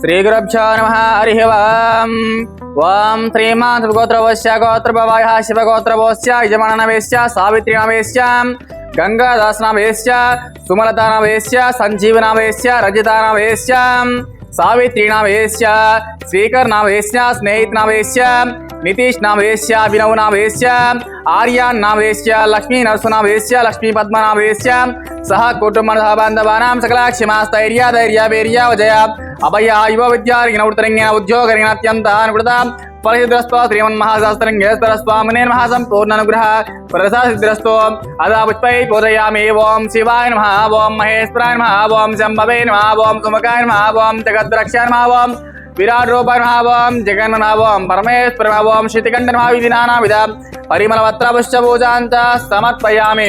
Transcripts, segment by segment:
श्रीगुरभ्यो नमः, हरिः वाम् ॐ श्रीमान् गोत्रवस्य गोत्रभवायः शिवगोत्रभोस्य यजमानवेश्य सावित्रीनामेश्य गङ्गादासनामेश्य सुमलतानामेश्य सञ्जीवनामेश्य रजितानामेश्य सावित्रीनामेश्य श्रीकरनामेश्य स्नेहितनामेश्य नितीशनामेश्य अभिनवनामेश्य आर्यान्नामेश्य लक्ष्मीनरसनामेश्य लक्ष्मीपद्मनामेश्य सह कुटुबाधवा सकला सकलाक्षिमास्थैर्याधैर्यावेर्यावजया अभया युव विद्यार्गिण उत्तरङ्गिण उद्योगरिणात्यन्तः अनुकृता परसिद्रस्तो श्रीमन्महाशास्त्रङ्गेश्वरस्वामिने नमः सम्पूर्णानुग्रह प्रसासिद्रस्तो अदा पुष्पै पूजयामि ॐ शिवाय नमः ॐ महेश्वराय नमः ॐ शम्भवे नमः ॐ नमः ॐ जगद्रक्षाय नमः ॐ विराट रूपाय नमः ॐ ॐ परमेश्वर नमः ॐ श्रीतिकण्ठ नमः समर्पयामि।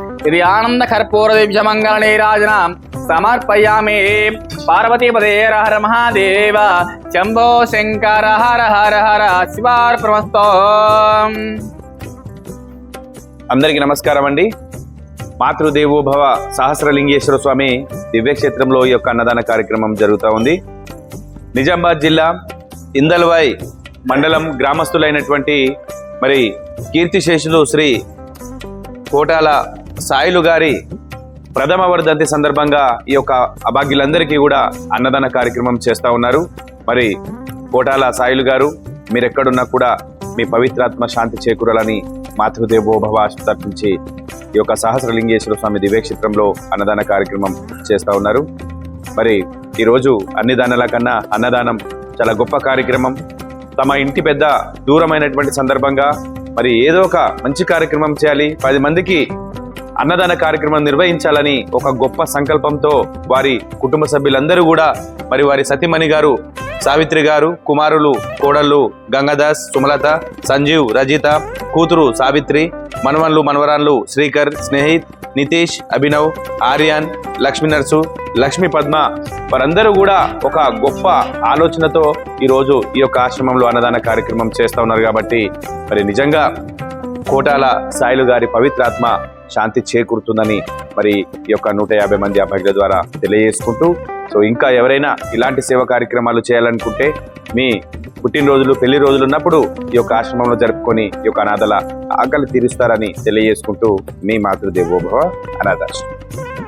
ఇది ఆనంద కర్పూర మంగళ నీరాజన సమర్పయామి. పార్వతీపదే హర మహాదేవ. శంభో శంకర హర హర హర శివార్పణమస్తో. అందరికీ నమస్కారం అండి. మాతృదేవోభవ సహస్రలింగేశ్వర స్వామి దివ్యక్షేత్రంలో ఈ యొక్క అన్నదాన కార్యక్రమం జరుగుతూ ఉంది. నిజామాబాద్ జిల్లా ఇందల్వాయ్ మండలం గ్రామస్తులైనటువంటి మరి కీర్తిశేషులు శ్రీ కోటాల సాయిలు గారి ప్రథమ వర్ధంతి సందర్భంగా ఈ యొక్క అభాగ్యులందరికీ కూడా అన్నదాన కార్యక్రమం చేస్తూ ఉన్నారు. మరి కోటాల సాయిలు గారు మీరెక్కడున్నా కూడా మీ పవిత్రాత్మ శాంతి చేకూరాలని మాతృదేవోభవ ఆసుపత్రి ఈ యొక్క సహస్రలింగేశ్వర స్వామి దివ్యక్షేత్రంలో అన్నదాన కార్యక్రమం చేస్తూ ఉన్నారు. మరి ఈరోజు అన్ని దానాల కన్నా అన్నదానం చాలా గొప్ప కార్యక్రమం. తమ ఇంటి పెద్ద దూరమైనటువంటి సందర్భంగా మరి ఏదో ఒక మంచి కార్యక్రమం చేయాలి. పది మందికి అన్నదాన కార్యక్రమం నిర్వహించాలని ఒక గొప్ప సంకల్పంతో వారి కుటుంబ సభ్యులందరూ కూడా మరి వారి సతీమణి గారు సావిత్రి గారు కుమారులు కోడళ్ళు గంగాదాస్ సుమలత సంజీవ్ రజిత కూతురు సావిత్రి మనవన్లు మనవరాన్లు శ్రీకర్ స్నేహిత్ నితీష్ అభినవ్ ఆర్యాన్ లక్ష్మీ నర్సు లక్ష్మీ పద్మ వారందరూ కూడా ఒక గొప్ప ఆలోచనతో ఈరోజు ఈ యొక్క ఆశ్రమంలో అన్నదాన కార్యక్రమం చేస్తూ ఉన్నారు కాబట్టి మరి నిజంగా కోటాల సాయిలు గారి పవిత్రాత్మ శాంతి చేకూరుతుందని మరి ఈ యొక్క నూట యాభై మంది అభ్యర్థుల ద్వారా తెలియజేసుకుంటూ సో ఇంకా ఎవరైనా ఇలాంటి సేవ కార్యక్రమాలు చేయాలనుకుంటే మీ పుట్టినరోజులు పెళ్ళి రోజులు ఉన్నప్పుడు ఈ యొక్క ఆశ్రమంలో జరుపుకొని ఈ యొక్క అనాథల ఆకలి తీరుస్తారని తెలియజేసుకుంటూ మీ మాతృదేవోభవ అనాథాశ్రమం.